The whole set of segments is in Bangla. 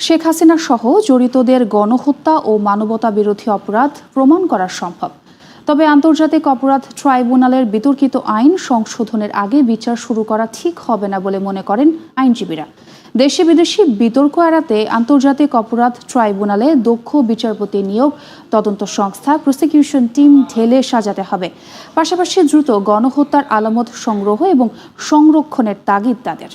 শেখ হাসিনা সহ জড়িতদের গণহত্যা ও মানবতা বিরোধী অপরাধ প্রমাণ করা সম্ভব। তবে আন্তর্জাতিক অপরাধ ট্রাইব্যুনালের বিতর্কিত আইন সংশোধনের আগে বিচার শুরু করা ঠিক হবে না বলে মনে করেন আইনজীবীরা। দেশে বিদেশি বিতর্ক এড়াতে আন্তর্জাতিক অপরাধ ট্রাইব্যুনালে দক্ষ বিচারপতি নিয়োগ, তদন্ত সংস্থা প্রসিকিউশন টিম ঢেলে সাজাতে হবে। পাশাপাশি দ্রুত গণহত্যার আলামত সংগ্রহ এবং সংরক্ষণের তাগিদ তাদের।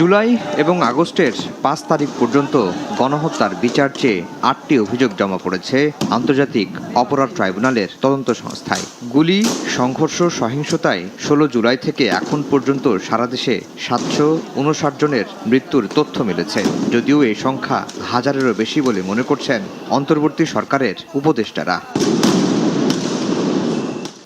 জুলাই এবং আগস্টের পাঁচ তারিখ পর্যন্ত গণহত্যার বিচার চেয়ে আটটি অভিযোগ জমা পড়েছে আন্তর্জাতিক অপরাধ ট্রাইব্যুনালের তদন্ত সংস্থায়। গুলি, সংঘর্ষ, সহিংসতায় ষোলো জুলাই থেকে এখন পর্যন্ত সারা দেশে সাতশো উনষাট জনের মৃত্যুর তথ্য মিলেছে। যদিও এই সংখ্যা হাজারেরও বেশি বলে মনে করছেন অন্তর্বর্তী সরকারের উপদেষ্টারা।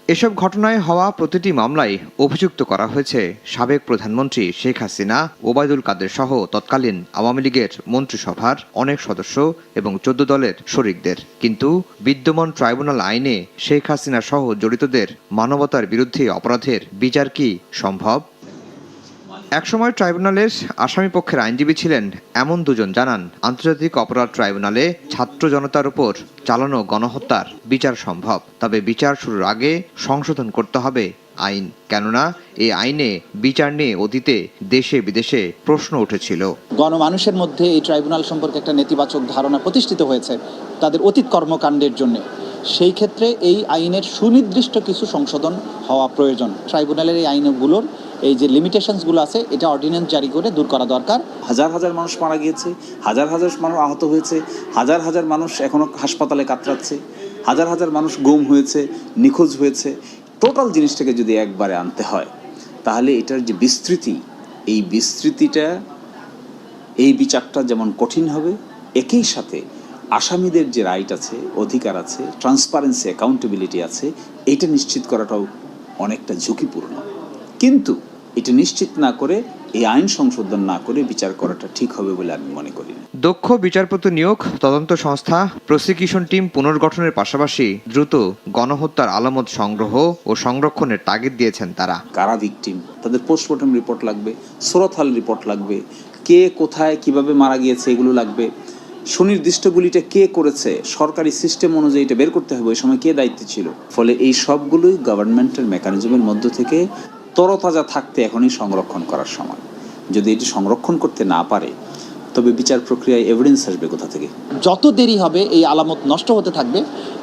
এসব ঘটনায় হওয়া প্রতিটি মামলায় অভিযুক্ত করা হয়েছে সাবেক প্রধানমন্ত্রী শেখ হাসিনা, ওবায়দুল কাদের সহ তৎকালীন আওয়ামী লীগের মন্ত্রিসভার অনেক সদস্য এবং চোদ্দ দলের শরিকদের। কিন্তু বিদ্যমান ট্রাইব্যুনাল আইনে শেখ হাসিনা সহ জড়িতদের মানবতার বিরুদ্ধে অপরাধের বিচার কি সম্ভব? একসময় ট্রাইব্যুনালের আসামি পক্ষের আইনজীবী ছিলেন এমন দুজন, জানান, আন্তর্জাতিক অপরাধ ট্রাইব্যুনালে ছাত্র জনতার উপর চালানো গণহত্যার বিচার সম্ভব। তবে বিচার শুরুর আগে সংশোধন করতে হবে আইন। কেননা, এই আইনে বিচার নিয়ে অতীতে দেশে বিদেশে প্রশ্ন উঠেছিল। গণমানুষের মধ্যে এই ট্রাইব্যুনাল সম্পর্কে একটা নেতিবাচক ধারণা প্রতিষ্ঠিত হয়েছে তাদের অতীত কর্মকাণ্ডের জন্য। সেই ক্ষেত্রে এই আইনের সুনির্দিষ্ট কিছু সংশোধন হওয়া প্রয়োজন। ট্রাইব্যুনালের এই আইনগুলোর এই যে লিমিটেশনসগুলো আছে, এটা অর্ডিন্যান্স জারি করে দূর করা দরকার। হাজার হাজার মানুষ মারা গিয়েছে, হাজার হাজার মানুষ আহত হয়েছে, হাজার হাজার মানুষ এখনও হাসপাতালে কাতরাচ্ছে, হাজার হাজার মানুষ গুম হয়েছে, নিখোঁজ হয়েছে। টোটাল জিনিসটাকে যদি একবারে আনতে হয়, তাহলে এটার যে বিস্তৃতি, এই বিস্তৃতিটা, এই বিচারটা যেমন কঠিন হবে, একই সাথে আসামিদের যে রাইট আছে, অধিকার আছে ট্রান্সপারেন্সি অ্যাকাউন্টেবিলিটি আছে, এটা নিশ্চিত করাটাও অনেকটা ঝুঁকিপূর্ণ। কিন্তু এটা নিশ্চিত না করে এই আইন সংশোধন না করে বিচার করাটা ঠিক হবে বলে আমি মনে করি না। দক্ষ বিচারপতি নিয়োগ তদন্ত সংস্থা প্রসিকিউশন টিম পুনর্গঠনের পাশাপাশি দ্রুত গণহত্যার আলামত সংগ্রহ ও সংরক্ষণের তাগিদ দিয়েছেন তারা। কারা ভিকটিম তাদের পোস্টমর্টম রিপোর্ট লাগবে সুরতহাল রিপোর্ট লাগবে কে কোথায় কীভাবে মারা গিয়েছে এগুলো লাগবে সুনির্দিষ্ট গুলিটা কে করেছে সরকারি সিস্টেম অনুযায়ী এটা বের করতে হবে ওই সময় কে দায়িত্ব ছিল? ফলে এই সবগুলোই গভর্নমেন্টের মেকানিজমের মধ্য থেকে তরতাজা থাকতে এখনই সংরক্ষণ করার সময়। যদি এটি সংরক্ষণ করতে না পারে তবে বিচার প্রক্রিয়ায় এভিডেন্স আসবে কোথা থেকে? যত দেরি হবে এই আলামত নষ্ট হতে থাকবে।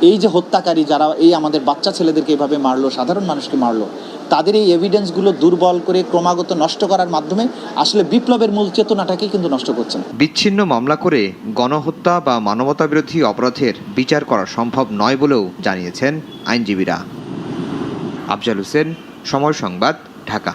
এই যে হত্যাকারী যারা এই আমাদের বাচ্চা ছেলেদেরকে এভাবে মারলো সাধারণ মানুষকে মারলো তাদের এই এভিডেন্সগুলো দুর্বল করে ক্রমাগত নষ্ট করার মাধ্যমে আসলে বিপ্লবের মূল চেতনাটাকেই কিন্তু নষ্ট করছেন বিচ্ছিন্ন মামলা করে গণহত্যা বা মানবতাবিরোধী অপরাধের বিচার করা সম্ভব নয় বলেও জানিয়েছেন আইনজীবীরা। আফজাল হোসেন সময় সংবাদ ঢাকা।